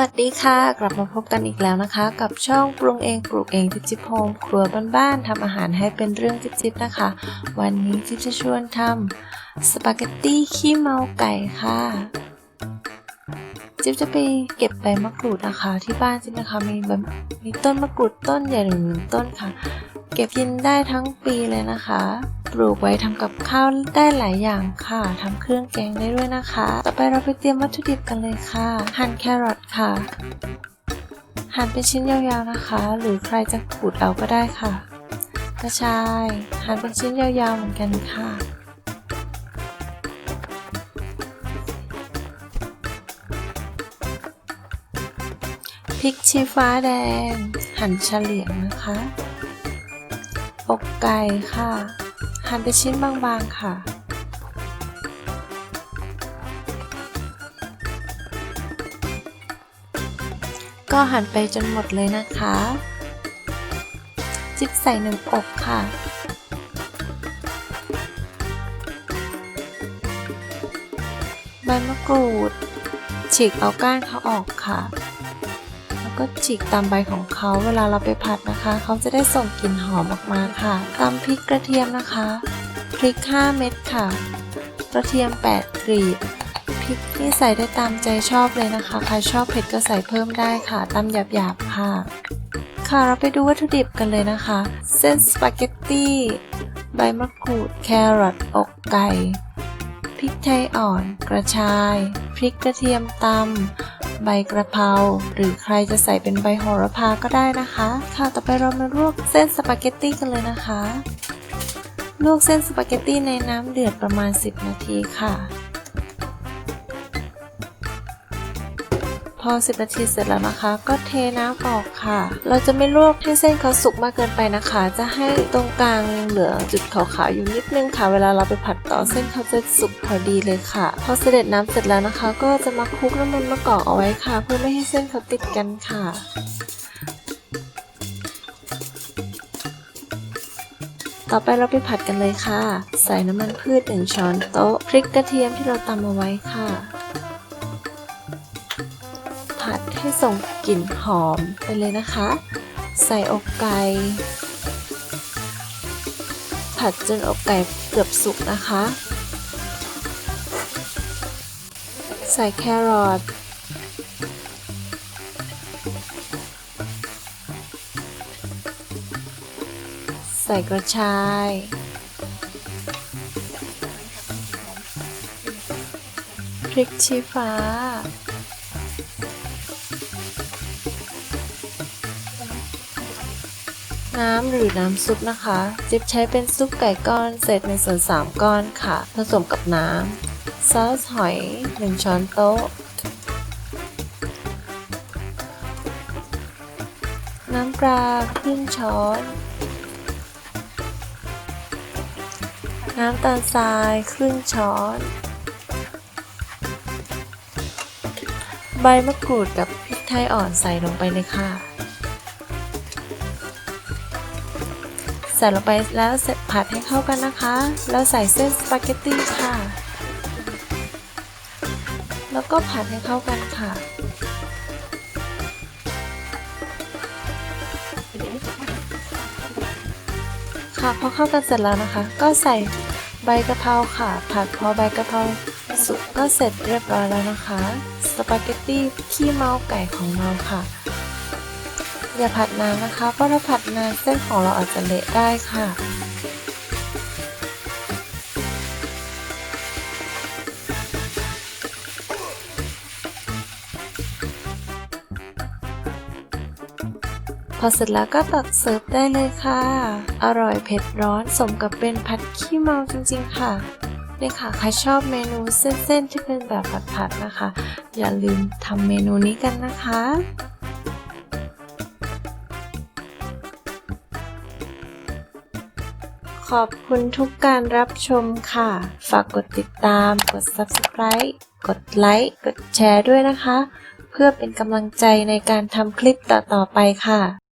วัสดีค่ะ กลับมาพบกันอีกแล้วนะคะ กับช่องปรุงเองปลูกเองจิ๊บจิ๊บโฮมครัวบ้านๆทำอาหารให้เป็นเรื่องจิ๊บจิ๊บนะคะ วันนี้จิ๊บจะชวนทำสปาเกตตี้ขี้เมาไก่ค่ะ จิ๊บจะไปเก็บใบมะกรูดนะคะ ที่บ้านจิ๊บนะคะมีมีต้นมะกรูดต้นใหญ่หนึ่งต้นค่ะ เก็บกินได้ทั้งปีเลยนะคะ ปลูกไว้ทำกับข้าวได้หลายอย่างค่ะทำเครื่องแกงได้ด้วยนะคะ ต่อไปเราไปเตรียมวัตถุดิบกันเลยค่ะ หั่นแครอทค่ะ หั่นเป็นชิ้นยาวๆนะคะ หรือใครจะขูดเอาก็ได้ค่ะ กระชาย หั่นเป็นชิ้นยาวๆเหมือนกันค่ะพริกชี้ฟ้าแดง หั่นเฉลี่ยงนะคะ อกไก่ค่ะ หั่นเป็นชิ้นบางๆค่ะ ก็หั่นไปจนหมดเลยนะคะ จิบใส่หนึ่งอกค่ะใบมะกรูด ฉีกเอาก้านเขาออกค่ะ ก็ฉีกตามใบของเขาเวลาเราไปผัดนะคะ เขาจะได้ส่งกลิ่นหอมออกมาค่ะตามพริกกระเทียมนะคะพริก 5 เม็ดค่ะ กระเทียม 8กรีบพริกนี่ใส่ได้ตามใจชอบเลยนะคะ ใครชอบเผ็ดก็ใส่เพิ่มได้ค่ะตามหยาบๆค่ะ ค่ะเราไปดูวัตถุดิบกันเลยนะคะ เส้นสปาเกตตี้ใบมะกรูด แครอทอกไก่ พริกไทยอ่อน กระชาย พริกกระเทียมตำ ใบกระเพราหรือใครจะใส่เป็นใบโหระพาก็ได้นะคะ ค่ะต่อไปเรามาลวกเส้นสปาเกตตี้กันเลยนะคะ ลวกเส้นสปาเกตตี้ในน้ำเดือดประมาณ 10 นาทีค่ะ อ 10 นาทีเสร็จแล้วนะคะ ก็เทน้ำออกค่ะ เราจะไม่ลวกให้เส้นเขาสุกมากเกินไปนะคะ จะให้ตรงกลางเหลือจุดขาวๆอยู่นิดนึงค่ะ เวลาเราไปผัดต่อเส้นเขาจะสุกพอดีเลยค่ะ พอเสด็จน้ำเสร็จแล้วนะคะ ก็จะมาคลุกน้ำมันมะกอกเอาไว้ค่ะ เพื่อไม่ให้เส้นเขาติดกันค่ะต่อไปเราไปผัดกันเลยค่ะ ใส่น้ำมันพืช1ช้อนโต๊ะ พริกกระเทียมที่เราตำเอาไว้ค่ะ ให้ส่งกลิ่นหอมไปเลยนะคะ ใส่อกไก่ ผัดจนอกไก่เกือบสุกนะคะ ใส่แครอทใส่กระชาย พริกชี้ฟ้า น้ำหรือน้ำซุปนะคะ จิ๊บใช้เป็นซุปไก่ก้อนเศษในส่วน3ก้อนค่ะ ผสมกับน้ำซอสหอย 1 ช้อนโต๊ะ น้ำปลาครึ่งช้อน น้ำตาลทรายครึ่งช้อน ใบมะกรูดกับพริกไทยอ่อนใส่ลงไปเลยค่ะ ส่ลงไปแล้วเสร็จผัดให้เข้ากันนะคะ แล้วใส่เส้นสปาเกตตี้ค่ะ แล้วก็ผัดให้เข้ากันค่ะค่ะพอเข้ากันเสร็จแล้วนะคะ ก็ใส่ใบกะเพราค่ะ ผัดพอใบกะเพราสุกก็เสร็จเรียบร้อยแล้วนะคะ สปาเกตตี้ขี้เมาไก่ของเราค่ะ อย่าผัดนานนะคะ เพราะถ้าผัดนานเส้นของเราอาจจะเละได้ค่ะพอเสร็จแล้วก็ตักเสิร์ฟได้เลยค่ะ อร่อยเผ็ดร้อนสมกับเป็นผัดขี้เมาจริงๆค่ะนี่ค่ะ ใครชอบเมนูเส้นๆที่เป็นแบบผัดๆนะคะ อย่าลืมทำเมนูนี้กันนะคะ ขอบคุณทุกการรับชมค่ะ ฝากกดติดตาม กด subscribe กดไลค์ กดแชร์ด้วยนะคะ เพื่อเป็นกำลังใจในการทำคลิปต่อๆไปค่ะ